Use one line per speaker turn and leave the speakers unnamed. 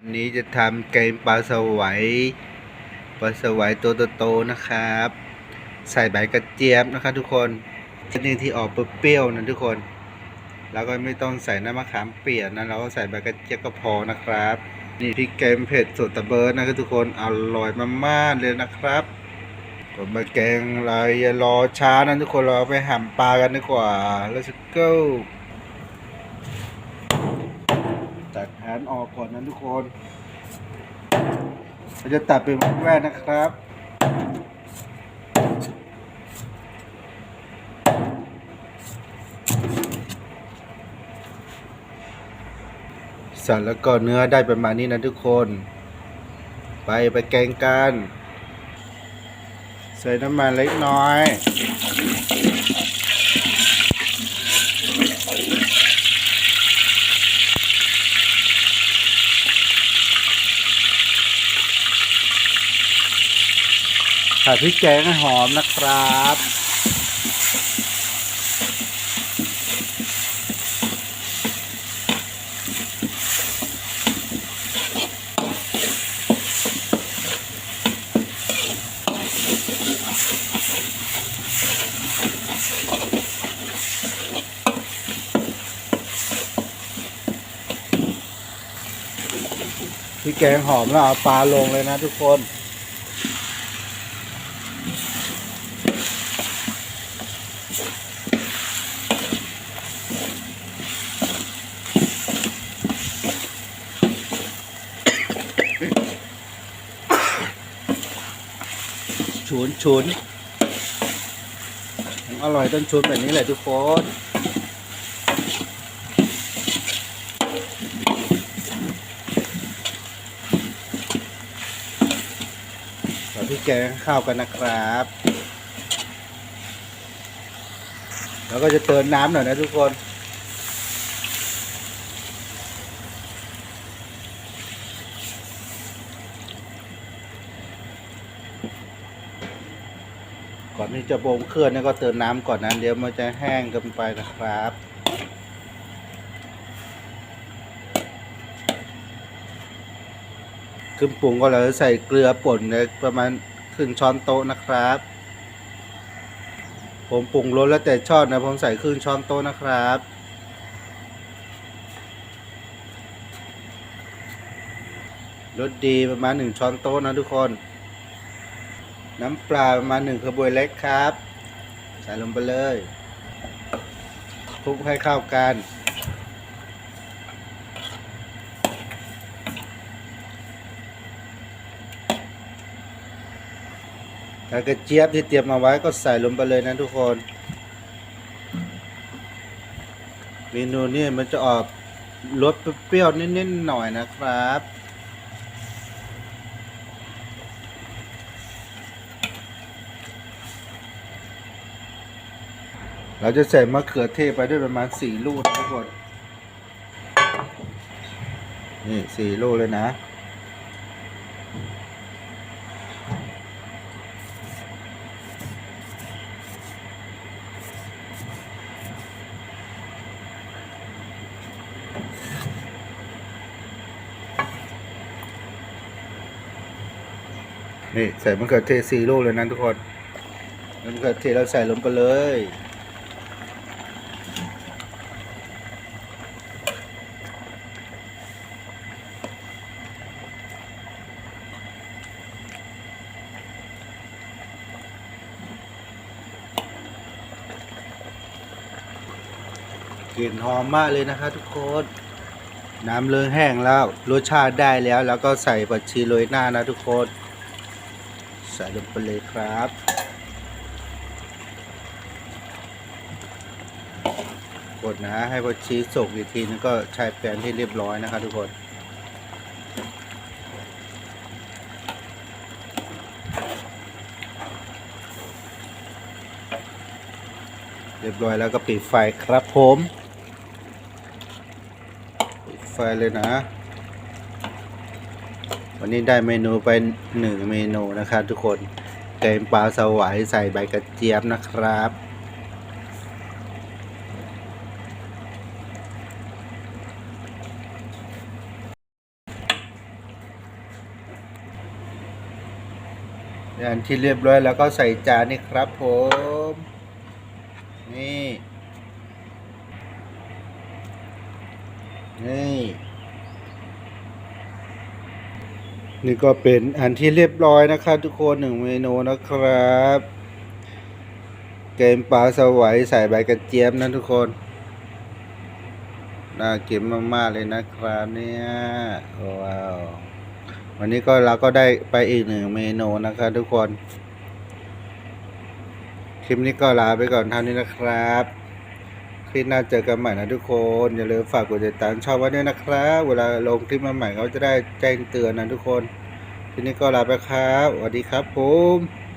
วันนี้จะทำแกงปลาสวายปลาสวายตัวโตๆนะครับ ใส่ใบกระเจี๊ยบนะครับทุกคนชนิดที่ออกเปรี้ยวๆนะทุกคน แล้วก็ไม่ต้องใส่น้ำมะขามเปียกนะเราก็ใส่ใบกระเจี๊ยบก็พอนะครับ นี่พริกแกงเผ็ดสูตะเบิร์ดนะครับทุกคนอร่อยมากๆเลยนะครับก็มาแกงอะไรอย่ารอช้านะทุกคนเราไปหั่นปลากันดีกว่า let's go ตัดหา นออกก่อนนะทุกคนเราจะตัดเป็นแว่นๆนะครับสัตว์แล้วก็เนื้อได้ประมาณนี้นะทุกคน ไปไปแกงกัน ใส่น้ำมันเล็กน้อย ผัดพริกแกงให้หอมนะครับพริกแกงหอมแล้วเอาปลาลงเลยนะทุกคน ฉุนฉุนอร่อยต้นชุนแบบนี้แหละทุกคนขอพี่แกงข้าวกันนะครับ แล้วก็จะเติมน้ำหน่อยนะทุกคน ก่อนที่จะบ่มเครื่องเนี่ยก็เติมน้ำก่อนนะเดี๋ยวมันจะแห้งกันไปนะครับเครื่อปรุงก็เราจะใส่เกลือป่นเนี่ยประมาณครึ่งช้อนโต๊ะนะครับ ผมปรุงรสแล้วแต่ชอบนะ ผมใส่ครึ่งช้อนโต๊ะนะครับ รสดีประมาณหนึ่งช้อนโต๊ะนะทุกคน น้ำปลาประมาณหนึ่งกระบวยเล็กครับ ใส่ลงไปเลยคลุกให้เข้ากัน แล้วกระเจี๊ยบที่เตรียมมาไว้ก็ใส่ลงไปเลยนะทุกคนเมนูนี้มันจะออกรสเปรี้ยวนิดๆหน่อยนะครับเราจะใส่มะเขือเทศไปด้วยประมาณสี่ลูกนะทุกคน นี่สี่ลูกเลยนะ นี่ใส่มะเขือเทศสี่ลูกเลยนะทุกคนมะเขือเทศเราใส่ลงไปเลยกลิ่นหอมมากเลยนะคะทุกคน น้ำเลืองแห้งแล้ว รสชาติได้แล้ว แล้วก็ใส่ผักชีโรยหน้านะทุกคน ใส่ลงไปเลยครับกดนะให้ผักชีสุกอีกทีนึงก็ใช้แป้นที่เรียบร้อยนะคะทุกคนเรียบร้อยแล้วก็ปิดไฟครับผม ปิดไฟเลยนะ วันนี้ได้เมนูไปหนึ่งเมนูนะครับทุกคนแกงปลาสวายใส่ใบกระเจี๊ยบนะครับ อันที่เรียบร้อยแล้วก็ใส่จานนี่ครับผม นี่ นี่ นี่ก็เป็นอันที่เรียบร้อยนะครับทุกคนหนึ่งเมนูนะครับ เกมปลาสวายใส่ใบกระเจี๊ยบนะทุกคนน่ากินมากๆเลยนะครับเนี่ยว้าววันนี้ก็เราก็ได้ไปอีกหนึ่งเมนูนะครับทุกคน คลิปนี้ก็ลาไปก่อนเท่านี้นะครับ คลิปหน้าเจอกันใหม่นะทุกคน อย่าลืมฝากกดติดตามช่องไว้ด้วยนะครับ เวลาลงคลิปมาใหม่เขาจะได้แจ้งเตือนนะทุกคน ทีนี้ก็ลาไปครับสวัสดีครับผม